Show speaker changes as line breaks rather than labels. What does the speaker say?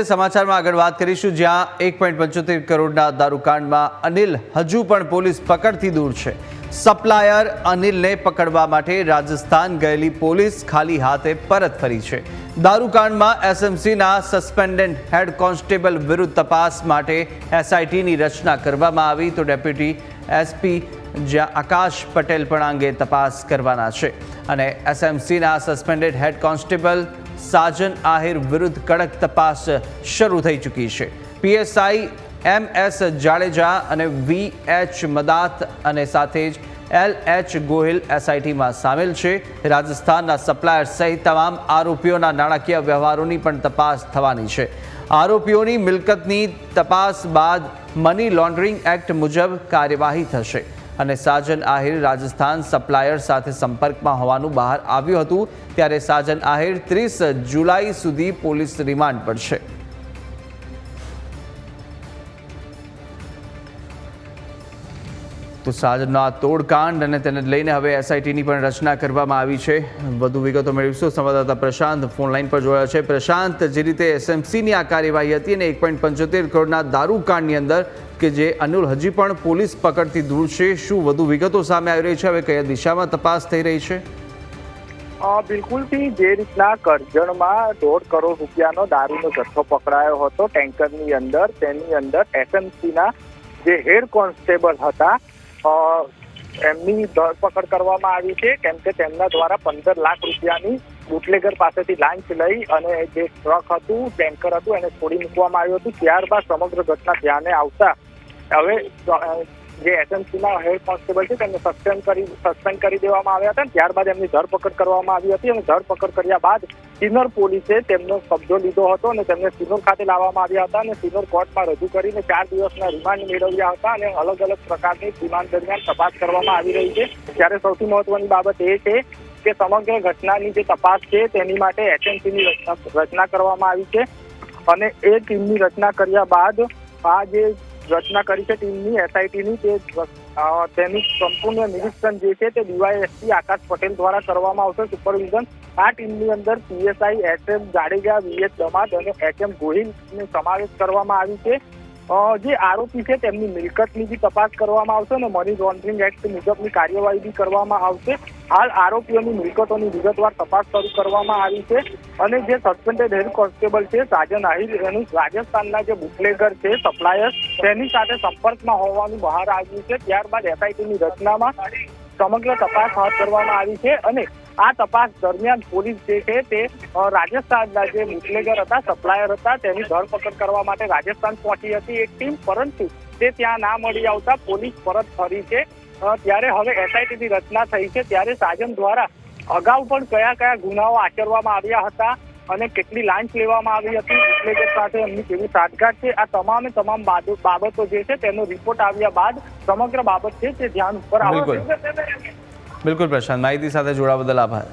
સમાચારમાં આગળ વાત કરીશું, જ્યાં એક પોઈન્ટ પંચોતેર કરોડના દારૂકાંડમાં અનિલ હજુ પણ પોલીસ પકડથી દૂર છે. સપ્લાયર અનિલને પકડવા માટે રાજસ્થાન ગયેલી પોલીસ ખાલી હાથે પરત ફરી છે. દારૂકાંડમાં એસએમસીના સસ્પેન્ડેડ હેડ કોન્સ્ટેબલ વિરુદ્ધ તપાસ માટે એસઆઈટીની રચના કરવામાં આવી, તો ડેપ્યુટી એસપી જ્યાં આકાશ પટેલ પણ અંગે તપાસ કરવાના છે. અને એસએમસીના suspended head constable Sajan Ahir વિરુદ્ધ કડક તપાસ શરૂ થઈ ચૂકી છે. પીએસઆઈ એમ એસ જાડેજા અને વી એચ મદાત અને સાથે જ એલ એચ ગોહિલ એસઆઈટીમાં સામેલ છે. રાજસ્થાનના સપ્લાયર સહિત તમામ આરોપીઓના નાણાકીય વ્યવહારોની પણ તપાસ થવાની છે. આરોપીઓની મિલકતની તપાસ બાદ મની લોન્ડરિંગ એક્ટ મુજબ કાર્યવાહી થશે. અને સાજન આહિર રાજસ્થાન સપ્લાયર સાથે સંપર્કમાં હોવાનું બહાર આવ્યું હતું, ત્યારે સાજન આહિર ત્રીસ જુલાઈ સુધી પોલીસ રિમાન્ડ પર છે. તો સાજનનો આ તોડકાંડ અને તેને લઈને હવે એસઆઈટીની પણ રચના કરવામાં આવી છે. વધુ વિગતો મેળવીશું. સંવાદદાતા પ્રશાંત ફોનલાઈન પર જોયા છે. પ્રશાંત, જે રીતે એસએમસીની આ કાર્યવાહી હતી અને એક પોઈન્ટ પંચોતેર કરોડના દારૂકાંડની અંદર કે જે અનુલ હજી પણ પોલીસ પકડથી દૂર છે, શું વધુ વિગતો સામે આવી રહી છે? હવે કયા દિશામાં તપાસ થઈ રહી છે?
બિલકુલથી જે રીતના કરજણમાં દોઢ કરોડ રૂપિયાનો દારૂનો જથ્થો પકડાયો હતો ટેન્કરની અંદર, તેની અંદર એસએમસીના જે હેડ કોન્સ્ટેબલ હતા એમની ધરપકડ કરવામાં આવી છે, કેમ કે તેમના દ્વારા પંદર લાખ રૂપિયાની બુટલેગર પાસેથી લાંચ લઈ અને જે ટ્રક હતું, ટેન્કર હતું, એને છોડી મૂકવામાં આવ્યું હતું. ત્યારબાદ સમગ્ર ઘટના ધ્યાને આવતા હવે જે એસએમસીના હેડ કોન્સ્ટેબલ છે તેમને સસ્પેન્ડ કરી સસ્પેન્ડ કરી દેવામાં આવ્યા હતા ત્યારબાદ એમની ધરપકડ કરવામાં આવી હતી અને ધરપકડ કર્યા બાદ સિનોર પોલીસે તેમનો કબજો લીધો હતો અને તેમને સિનોર ખાતે લાવવામાં આવ્યા હતા અને સિનોર કોર્ટમાં રજૂ કરીને ચાર દિવસના રિમાન્ડ મેળવ્યા હતા અને અલગ અલગ પ્રકારની રિમાન્ડ દરમિયાન તપાસ કરવામાં આવી રહી છે. ત્યારે સૌથી મહત્વની બાબત એ છે કે સમગ્ર ઘટનાની જે તપાસ છે તેની માટે એસએમસીની રચના કરવામાં આવી છે અને એ ટીમની રચના કર્યા બાદ આ જે રચના કરી છે ટીમની એસઆઈટીની તે તેનું સંપૂર્ણ નિરીક્ષણ જે છે તે ડીવાયએસપી આકાશ પટેલ દ્વારા કરવામાં આવશે, સુપરવિઝન. આ ટીમની અંદર PSI S M Jadeja VS Damad અને એચ એમ ગોહિલનો સમાવેશ કરવામાં આવી છે. જે આરોપી છે, તેમની મિલકતની બી તપાસ કરવામાં આવશે અને મની લોન્ડરિંગ એક્ટ મુજબની કાર્યવાહી બી કરવામાં આવશે. હાલ આરોપીઓની મિલકતોની વિગતવાર તપાસ શરૂ કરવામાં આવી છે અને જે સસ્પેન્ડેડ હેડ કોન્સ્ટેબલ છે, સાજન આહિર, એનું રાજસ્થાનના જે બુકલેગર છે સપ્લાયર તેની સાથે સંપર્કમાં હોવાનું બહાર આવ્યું છે. ત્યારબાદ એસઆઈટીની રચનામાં સમગ્ર તપાસ હાથ ધરવામાં આવી છે અને આ તપાસ દરમિયાન પોલીસ જે છે તે રાજસ્થાનના જે બુટલેગર હતા, સપ્લાયર હતા, તેની ધરપકડ કરવા માટે રાજસ્થાન પહોંચી હતી એક ટીમ, પરંતુ તે ત્યાં ના મળી આવતા પોલીસ પરત ફરી છે. ત્યારે હવે એસઆઈટીની રચના થઈ છે. ત્યારે સાજન દ્વારા અગાઉ પણ કયા કયા ગુનાઓ આચરવામાં આવ્યા હતા? અને કેટલી લાંચ લેવામાં આવી હતી બુટલેગર સાથે એમની કેવી સાઠગાંઠ છે, આ તમામે તમામ બાબતો જે છે તેનો રિપોર્ટ આવ્યા બાદ સમગ્ર બાબત છે તે ધ્યાન ઉપર આવશે
બિલકુલ પ્રશાંત. માહિતી સાથે જોડાવા બદલ આભાર.